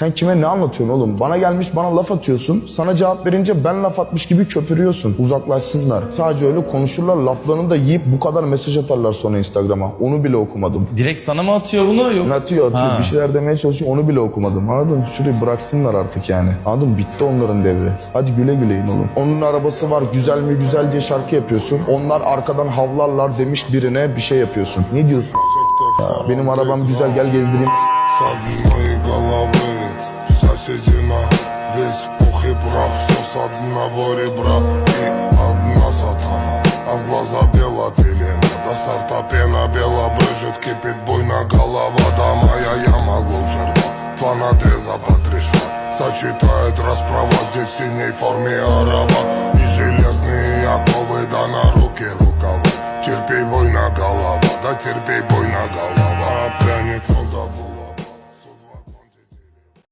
Sen kime ne anlatıyorsun oğlum? Bana gelmiş bana laf atıyorsun. Sana cevap verince ben laf atmış gibi köpürüyorsun. Uzaklaşsınlar. Sadece öyle konuşurlar. Laflarını da yiyip bu kadar mesaj atarlar sonra Instagram'a. Onu bile okumadım. Direkt sana mı atıyor bunu? Yok. Atıyor atıyor Ha. bir şeyler demeye çalışıyor onu bile okumadım anladın şurayı bıraksınlar artık yani anladın bitti onların devri hadi güle güleyin oğlum onun arabası var güzel mi güzel diye şarkı yapıyorsun onlar arkadan havlarlar demiş birine bir şey yapıyorsun ne diyorsun ya, benim arabam güzel gel gezdireyim прах Все с одного ребра И одна сатана. А в глаза бела пелена До сорта пена бела брыжет Кипит буйно голова Да моя яма глубже рва Два надреза по три шва Сочетает расправа Здесь в синей форме арава И железные оковы Да на руки рукава. Терпей, бойна голова Да терпей,